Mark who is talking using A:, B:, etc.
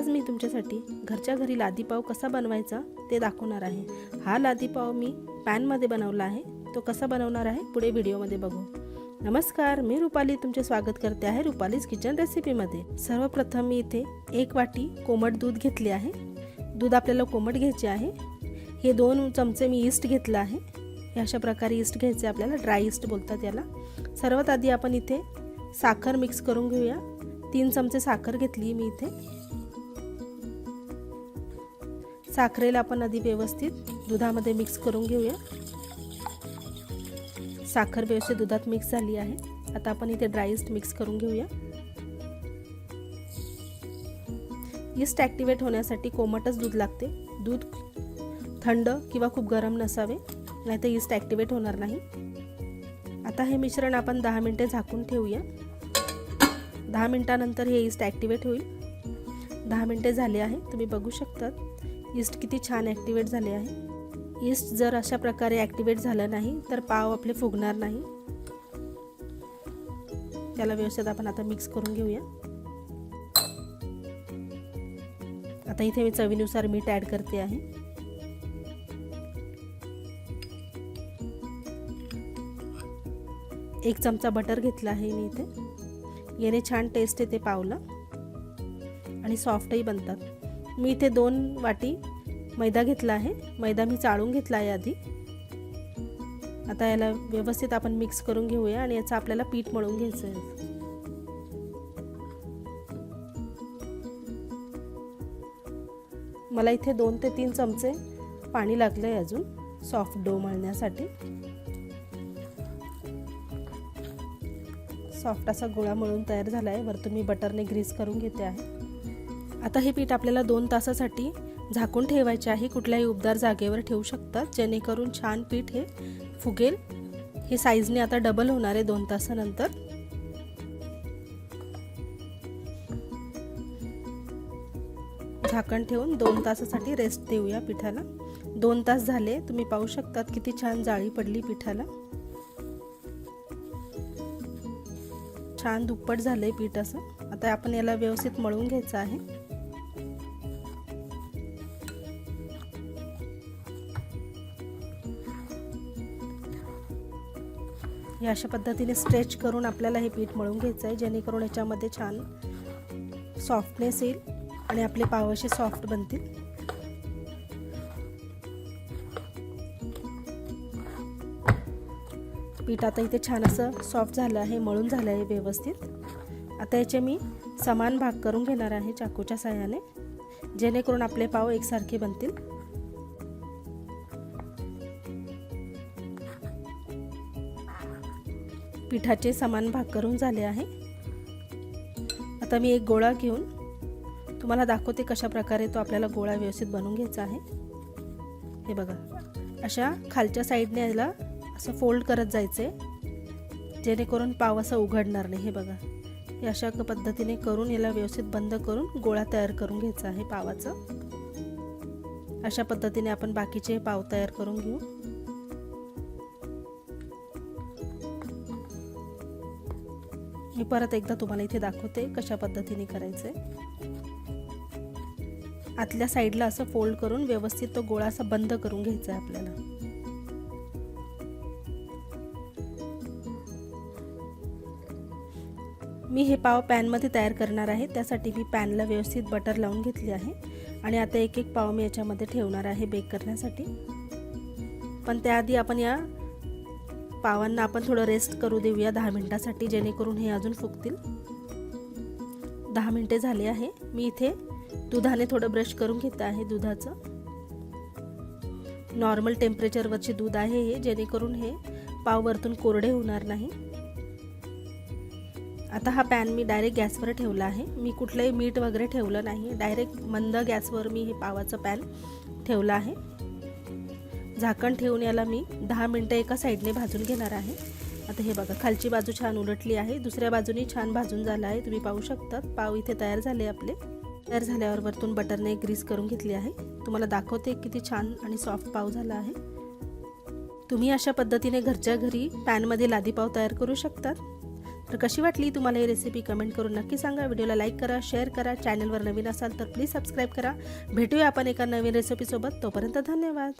A: आज मी तुमच्यासाठी घरच्या घरी लादीपाव कसा बनवायचा ते दाखवणार आहे. हा लादीपाव मी पॅनमध्ये बनवला आहे. तो कसा बनवणार आहे पुढे व्हिडिओमध्ये बघू. नमस्कार मी रुपाली तुमचे स्वागत करते आहे रुपालीज किचन रेसिपीमध्ये. सर्वप्रथम मी इथे एक वाटी कोमट दूध घेतले आहे. दूध आपल्याला कोमट घ्यायचे आहे. हे दोन चमचे मी ईस्ट घेतलं आहे. हे अशा प्रकारे ईस्ट घ्यायचे आपल्याला ड्राय ईस्ट बोलतात याला. सर्वात आधी आपण इथे साखर मिक्स करून घेऊया. तीन चमचे साखर घेतली मी इथे. साखरेला आपण आधी व्यवस्थित दुधामध्ये मिक्स करून घेऊया. साखर व्यवस्थित दुधात मिक्स झाली आहे. आता आपण इथे ड्राय इस्ट मिक्स करून घेऊया. इस्ट ॲक्टिवेट होण्यासाठी कोमटच दूध लागते. दूध थंड किंवा खूप गरम नसावे नाहीतर इस्ट ॲक्टिवेट होणार नाही. आता हे मिश्रण आपण दहा मिनटे झाकून ठेवूया. दहा मिनटानंतर हे इस्ट ॲक्टिवेट होईल. दहा मिनटे झाले आहे तुम्ही बघू शकतात. इस्ट किती छान ॲक्टिवेट झाले आहे. इस्ट जर अशा प्रकारे ॲक्टिवेट झालं नाही तर पाव आपले फुगणार नाही. त्याला व्यवस्थित आपण आता मिक्स करून घेऊया. आता इथे मी चवीनुसार मीठ ॲड करते आहे. एक चमचा बटर घेतला आहे मी इथे. याने छान टेस्ट येते पावला. आणि सॉफ्टही बनतात. मी इथे दोन वाटी मैदा घेतला आहे. मैदा मी चाळून घेतला आहे आधी. आता याला व्यवस्थित आपण मिक्स करून घेऊया आणि याचं आपल्याला पीठ मळून घ्यायचं आहे. मला इथे दोन ते तीन चमचे पाणी लागलं आहे अजून सॉफ्ट डो मळण्यासाठी. सॉफ्ट असा गोळा मळून तयार झाला आहे वरतून मी बटरने ग्रीस करून घेते आहे. आता हे पीठ आपल्याला दोन तासासाठी झाकून ठेवायचे आहे. कुठल्याही उबदार जागेवर ठेवू शकतात जेणेकरून छान पीठ हे फुगेल. हे साईजने आता डबल होणार आहे दोन तासानंतर. झाकण ठेवून दोन तासासाठी रेस्ट देऊया पिठाला. दोन तास झाले. तुम्ही पाहू शकतात किती छान जाळी पडली पिठाला. छान दुप्पट झालंय पीठ असं. आता आपण याला व्यवस्थित मळून घ्यायचं आहे. या अशा पद्धतीने स्ट्रेच करून आपल्याला हे पीठ मळून घ्यायचं आहे. जेणेकरून याच्यामध्ये छान सॉफ्टनेस येईल आणि आपले पाव असे सॉफ्ट बनतील. पीठ आता इथे छान असं सॉफ्ट झालं आहे मळून झालं आहे व्यवस्थित. आता याचे मी समान भाग करून घेणार आहे चाकूच्या साह्याने. जेणेकरून आपले पाव एकसारखे बनतील. पिठाचे समान भाग करून झाले आहे. आता मी एक गोळा घेऊन तुम्हाला दाखवते कशा प्रकारे तो आपल्याला गोळा व्यवस्थित बनवून घ्यायचा आहे. हे बघा. अशा खालच्या साईडने याला असं फोल्ड करत जायचं आहे जेणेकरून पाव असं उघडणार नाही. हे बघा. हे अशा पद्धतीने करून याला व्यवस्थित बंद करून गोळा तयार करून घ्यायचा आहे पावाचं. अशा पद्धतीने आपण बाकीचे पाव तयार करून घेऊ. मी परत एकदा तुम्हाला इथे दाखवते कशा पद्धतीने करायचं. आहे आतल्या साईडला असं फोल्ड करून व्यवस्थित तो गोळा असा बंद करून घ्यायचा आहे आपल्याला. मी हे पाव पॅनमध्ये तयार करणार आहे त्यासाठी मी पॅनला व्यवस्थित बटर लावून घेतली आहे आणि आता एक एक पाव मी याच्यामध्ये ठेवणार आहे बेक करण्यासाठी. पण त्याआधी आपण या पावांना आपण थोडं रेस्ट करू देऊया दहा मिनटासाठी जेणेकरून हे अजून फुगतील. दहा मिनटे झाले आहे. मी इथे दुधाने थोडं ब्रश करून घेतलं आहे दुधाचं. नॉर्मल टेम्परेचरवरचे दूध आहे हे जेणेकरून हे पाव वरतून कोरडे होणार नाही. आता हा पॅन मी डायरेक्ट गॅसवर ठेवला आहे. मी कुठलंही मीठ वगैरे ठेवलं नाही. डायरेक्ट मंद गॅसवर मी हे पावाचं पॅन ठेवलं आहे. झाकण ठेवून याला मी दहा मिनटं एका साईडने भाजून घेणार आहे. आता हे बघा खालची बाजू छान उलटली आहे दुसऱ्या बाजूनी छान भाजून झाला आहे. तुम्ही पाहू शकतात पाव इथे तयार झाले आपले. तयार झाल्यावर वरतून बटरने ग्रीस करून घेतली आहे. तुम्हाला दाखवते किती छान आणि सॉफ्ट पाव झाला आहे. तुम्ही अशा पद्धतीने घरच्या घरी पॅनमध्ये लादी पाव तयार करू शकतात. तर कशी वाटली तुम्हाला ही रेसिपी कमेंट करून नक्की सांगा. व्हिडिओला लाईक करा शेअर करा. चॅनलवर नवीन असाल तर प्लीज सबस्क्राईब करा. भेटूया आपण एका नवीन रेसिपीसोबत तोपर्यंत धन्यवाद.